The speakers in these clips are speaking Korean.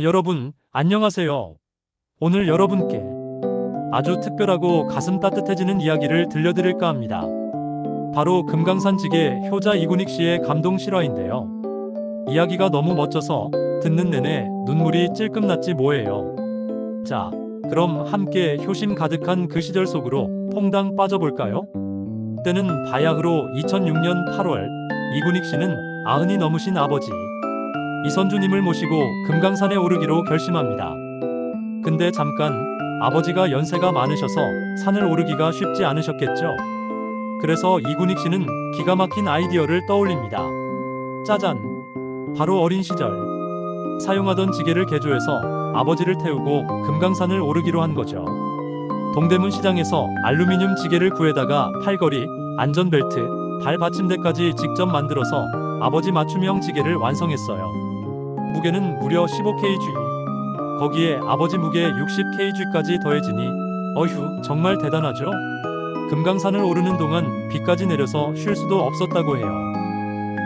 여러분, 안녕하세요. 오늘 여러분께 아주 특별하고 가슴 따뜻해지는 이야기를 들려드릴까 합니다. 바로 금강산지계 효자 이군익 씨의 감동 실화인데요. 이야기가 너무 멋져서 듣는 내내 눈물이 찔끔 났지 뭐예요. 자, 그럼 함께 효심 가득한 그 시절 속으로 퐁당 빠져볼까요? 때는 바야흐로 2006년 8월 이군익 씨는 아흔이 넘으신 아버지 이선주님을 모시고 금강산에 오르기로 결심합니다. 근데 잠깐 아버지가 연세가 많으셔서 산을 오르기가 쉽지 않으셨겠죠. 그래서 이군익 씨는 기가 막힌 아이디어를 떠올립니다. 짜잔! 바로 어린 시절 사용하던 지게를 개조해서 아버지를 태우고 금강산을 오르기로 한 거죠. 동대문 시장에서 알루미늄 지게를 구해다가 팔걸이, 안전벨트, 발 받침대까지 직접 만들어서 아버지 맞춤형 지게를 완성했어요. 무게는 무려 15kg. 거기에 아버지 무게 60kg까지 더해지니 어휴 정말 대단하죠? 금강산을 오르는 동안 비까지 내려서 쉴 수도 없었다고 해요.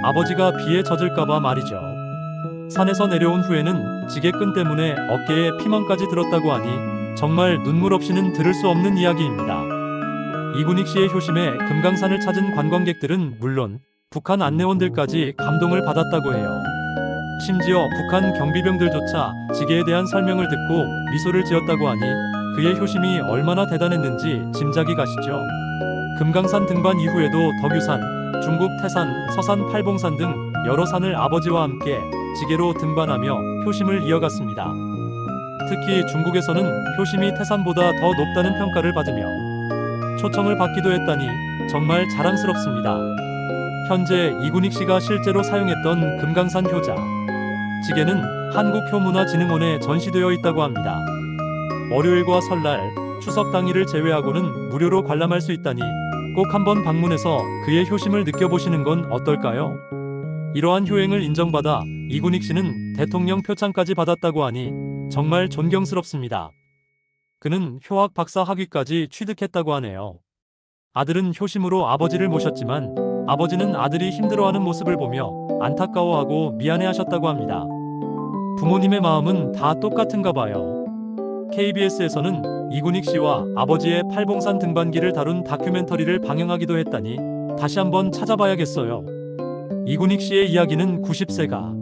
아버지가 비에 젖을까봐 말이죠. 산에서 내려온 후에는 지게끈 때문에 어깨에 피멍까지 들었다고 하니 정말 눈물 없이는 들을 수 없는 이야기입니다. 이군익 씨의 효심에 금강산을 찾은 관광객들은 물론 북한 안내원들까지 감동을 받았다고 해요. 심지어 북한 경비병들조차 지게에 대한 설명을 듣고 미소를 지었다고 하니 그의 효심이 얼마나 대단했는지 짐작이 가시죠. 금강산 등반 이후에도 덕유산, 중국 태산, 서산 팔봉산 등 여러 산을 아버지와 함께 지게로 등반하며 효심을 이어갔습니다. 특히 중국에서는 효심이 태산보다 더 높다는 평가를 받으며 초청을 받기도 했다니 정말 자랑스럽습니다. 현재 이군익 씨가 실제로 사용했던 금강산 효자 지게는 한국효문화진흥원에 전시되어 있다고 합니다. 월요일과 설날, 추석 당일을 제외하고는 무료로 관람할 수 있다니 꼭 한번 방문해서 그의 효심을 느껴보시는 건 어떨까요? 이러한 효행을 인정받아 이군익 씨는 대통령 표창까지 받았다고 하니 정말 존경스럽습니다. 그는 효학 박사 학위까지 취득했다고 하네요. 아들은 효심으로 아버지를 모셨지만 아버지는 아들이 힘들어하는 모습을 보며 안타까워하고 미안해하셨다고 합니다. 부모님의 마음은 다 똑같은가 봐요. KBS에서는 이군익 씨와 아버지의 팔봉산 등반기를 다룬 다큐멘터리를 방영하기도 했다니 다시 한번 찾아봐야겠어요. 이군익 씨의 이야기는 90세가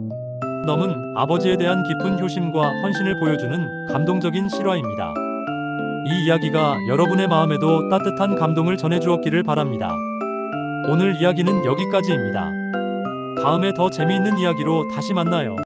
넘은 아버지에 대한 깊은 효심과 헌신을 보여주는 감동적인 실화입니다. 이 이야기가 여러분의 마음에도 따뜻한 감동을 전해주었기를 바랍니다. 오늘 이야기는 여기까지입니다. 다음에 더 재미있는 이야기로 다시 만나요.